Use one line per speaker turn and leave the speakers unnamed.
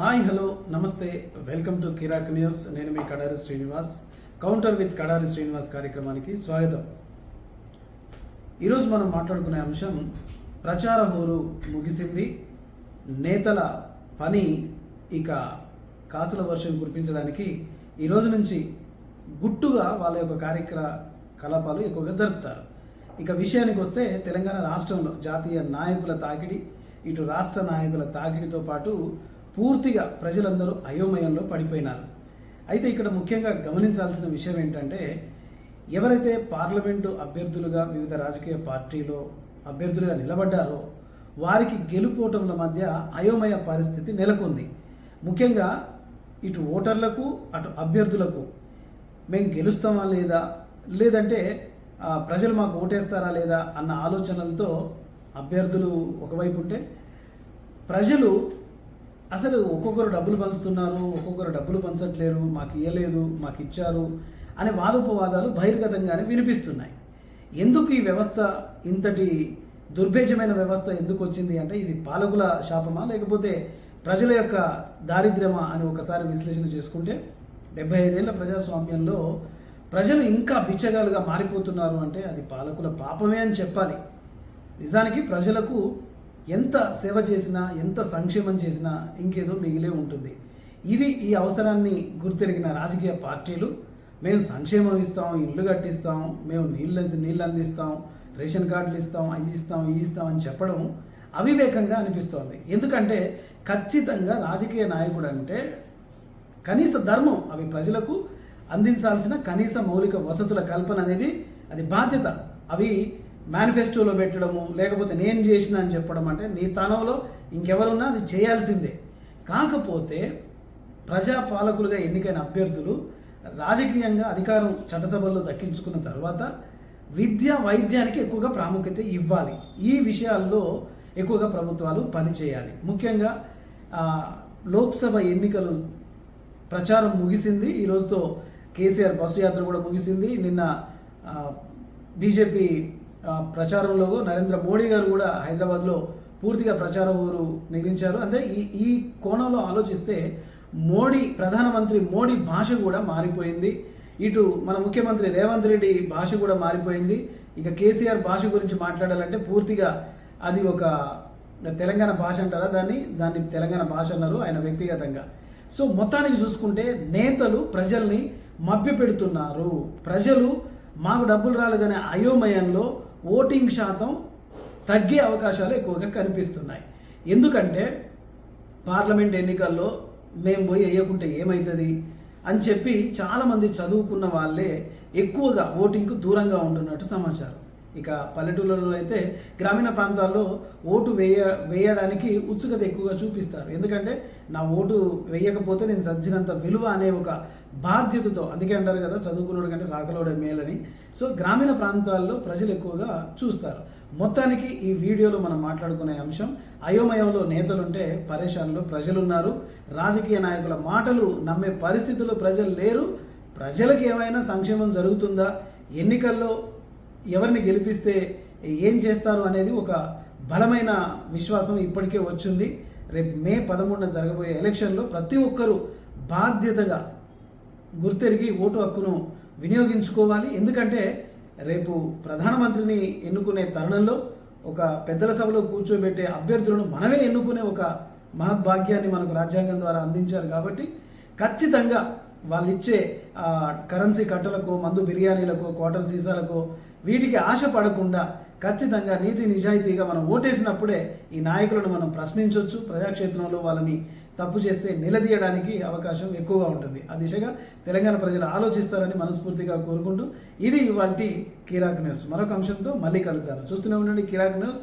Hi hello నమస్తే welcome to Kirak news. నేను మీ కడారి శ్రీనివాస్. కౌంటర్ విత్ కడారి శ్రీనివాస్ కార్యక్రమానికి స్వాగతం. ఈరోజు మనం మాట్లాడుకునే అంశం ప్రచార హోరు ముగిసింది. నేతల పని ఇక కాసుల వర్షం కురిపించడానికి ఈ రోజు నుంచి గుట్టుగా వాళ్ళ యొక్క కార్యక్ర కలాపాలు ఎక్కువగా జరుపుతారు. ఇక విషయానికి వస్తే తెలంగాణ రాష్ట్రంలో జాతీయ నాయకుల తాకిడి ఇటు రాష్ట్ర నాయకుల తాకిడితో పాటు పూర్తిగా ప్రజలందరూ అయోమయంలో పడిపోయినారు. అయితే ఇక్కడ ముఖ్యంగా గమనించాల్సిన విషయం ఏంటంటే ఎవరైతే పార్లమెంటు అభ్యర్థులుగా వివిధ రాజకీయ పార్టీలో అభ్యర్థులుగా నిలబడ్డారో వారికి గెలుపోటముల మధ్య అయోమయ పరిస్థితి నెలకొంది. ముఖ్యంగా ఇటు ఓటర్లకు అటు అభ్యర్థులకు మేము గెలుస్తామా లేదా లేదంటే ప్రజలు మాకు ఓటేస్తారా లేదా అన్న ఆలోచనలతో అభ్యర్థులు ఒకవైపు ఉంటే ప్రజలు అసలు ఒక్కొక్కరు డబ్బులు పంచుతున్నారు ఒక్కొక్కరు డబ్బులు పంచట్లేరు మాకు ఇవ్వలేదు మాకు ఇచ్చారు అనే వాదోపవాదాలు బహిర్గతంగానే వినిపిస్తున్నాయి. ఎందుకు ఈ వ్యవస్థ ఇంతటి దుర్భేజమైన వ్యవస్థ ఎందుకు వచ్చింది అంటే ఇది పాలకుల శాపమా లేకపోతే ప్రజల యొక్క దారిద్ర్యమా అని ఒకసారి విశ్లేషణ చేసుకుంటే డెబ్బై ఐదేళ్ళ ప్రజాస్వామ్యంలో ప్రజలు ఇంకా బిచ్చగాలుగా మారిపోతున్నారు అంటే అది పాలకుల పాపమే అని చెప్పాలి. నిజానికి ప్రజలకు ఎంత సేవ చేసినా ఎంత సంక్షేమం చేసినా ఇంకేదో మిగిలే ఉంటుంది. ఇది ఈ అవసరాన్ని గుర్తెరిగిన రాజకీయ పార్టీలు మేము సంక్షేమం ఇస్తాం ఇల్లు కట్టిస్తాం మేము నీళ్ళు నీళ్ళు అందిస్తాం రేషన్ కార్డులు ఇస్తాం అవి ఇస్తాం ఇవి ఇస్తాం అని చెప్పడం అవివేకంగా అనిపిస్తోంది. ఎందుకంటే ఖచ్చితంగా రాజకీయ నాయకుడు అంటే కనీస ధర్మం అవి ప్రజలకు అందించాల్సిన కనీస మౌలిక వసతుల కల్పన అనేది అది బాధ్యత. అవి మేనిఫెస్టోలో పెట్టడము లేకపోతే నేను చేసిన అని చెప్పడం అంటే నీ స్థానంలో ఇంకెవరున్నా అది చేయాల్సిందే. కాకపోతే ప్రజాపాలకులుగా ఎన్నికైన అభ్యర్థులు రాజకీయంగా అధికారం చట్టసభల్లో దక్కించుకున్న తర్వాత విద్య వైద్యానికి ఎక్కువగా ప్రాముఖ్యత ఇవ్వాలి. ఈ విషయాల్లో ఎక్కువగా ప్రభుత్వాలు పనిచేయాలి. ముఖ్యంగా లోక్సభ ఎన్నికలు ప్రచారం ముగిసింది. ఈరోజుతో కేసీఆర్ బస్సు యాత్ర కూడా ముగిసింది. నిన్న బీజేపీ ప్రచారంలో నరేంద్ర మోడీ గారు కూడా హైదరాబాద్లో పూర్తిగా ప్రచారం ఊరు నిగించారు అంటే ఈ ఈ కోణంలో ఆలోచిస్తే మోడీ ప్రధానమంత్రి మోడీ భాష కూడా మారిపోయింది. ఇటు మన ముఖ్యమంత్రి రేవంత్ రెడ్డి భాష కూడా మారిపోయింది. ఇక కేసీఆర్ భాష గురించి మాట్లాడాలంటే పూర్తిగా అది ఒక తెలంగాణ భాష అంటారా దాన్ని? దాన్ని తెలంగాణ భాష అన్నారు ఆయన వ్యక్తిగతంగా. సో మొత్తానికి చూసుకుంటే నేతలు ప్రజల్ని మభ్యపెడుతున్నారు. ప్రజలు మాకు డబ్బులు రాలేదనే అయోమయంలో ఓటింగ్ శాతం తగ్గే అవకాశాలు ఎక్కువగా కనిపిస్తున్నాయి. ఎందుకంటే పార్లమెంట్ ఎన్నికల్లో మేము పోయి వేయకుంటే ఏమవుతుంది అని చెప్పి చాలామంది చదువుకున్న వాళ్ళే ఎక్కువగా ఓటింగ్కు దూరంగా ఉంటున్నట్టు సమాచారం. ఇక పల్లెటూళ్ళలో అయితే గ్రామీణ ప్రాంతాల్లో ఓటు వేయ వేయడానికి ఉత్సుకత ఎక్కువగా చూపిస్తారు. ఎందుకంటే నా ఓటు వేయకపోతే నేను సజ్జినంత విలువ అనే ఒక బాధ్యతతో అందుకే అంటారు కదా చదువుకున్నోడు కంటే సాకలోడే మేలని. సో గ్రామీణ ప్రాంతాల్లో ప్రజలు ఎక్కువగా చూస్తారు. మొత్తానికి ఈ వీడియోలో మనం మాట్లాడుకునే అంశం అయోమయంలో నేతలుంటే పరేషాన్లో ప్రజలున్నారు. రాజకీయ నాయకుల మాటలు నమ్మే పరిస్థితుల్లో ప్రజలు లేరు. ప్రజలకు ఏమైనా సంక్షేమం జరుగుతుందా? ఎన్నికల్లో ఎవరిని గెలిపిస్తే ఏం చేస్తారు అనేది ఒక బలమైన విశ్వాసం ఇప్పటికే వచ్చింది. రేపు మే పదమూడున జరగబోయే ఎలక్షన్లో ప్రతి ఒక్కరూ బాధ్యతగా గుర్తెరిగి ఓటు హక్కును వినియోగించుకోవాలి. ఎందుకంటే రేపు ప్రధానమంత్రిని ఎన్నుకునే తరుణంలో ఒక పెద్దల సభలో కూర్చోబెట్టే అభ్యర్థులను మనమే ఎన్నుకునే ఒక మహద్భాగ్యాన్ని మనకు రాజ్యాంగం ద్వారా అందించారు కాబట్టి ఖచ్చితంగా వాళ్ళు ఇచ్చే కరెన్సీ కట్టలకు మందు బిర్యానీలకు క్వార్టర్ సీసాలకు వీటికి ఆశ పడకుండా ఖచ్చితంగా నీతి నిజాయితీగా మనం ఓటేసినప్పుడే ఈ నాయకులను మనం ప్రశ్నించవచ్చు ప్రజాక్షేత్రంలో వాళ్ళని తప్పు చేస్తే నిలదీయడానికి అవకాశం ఎక్కువగా ఉంటుంది. ఆ దిశగా తెలంగాణ ప్రజలు ఆలోచిస్తారని మనస్ఫూర్తిగా కోరుకుంటూ ఇది ఇవాళ కిరాక్ న్యూస్. మరొక అంశంతో మళ్ళీ కలుగుతారు చూస్తూనే ఉండండి కిరాక్ న్యూస్.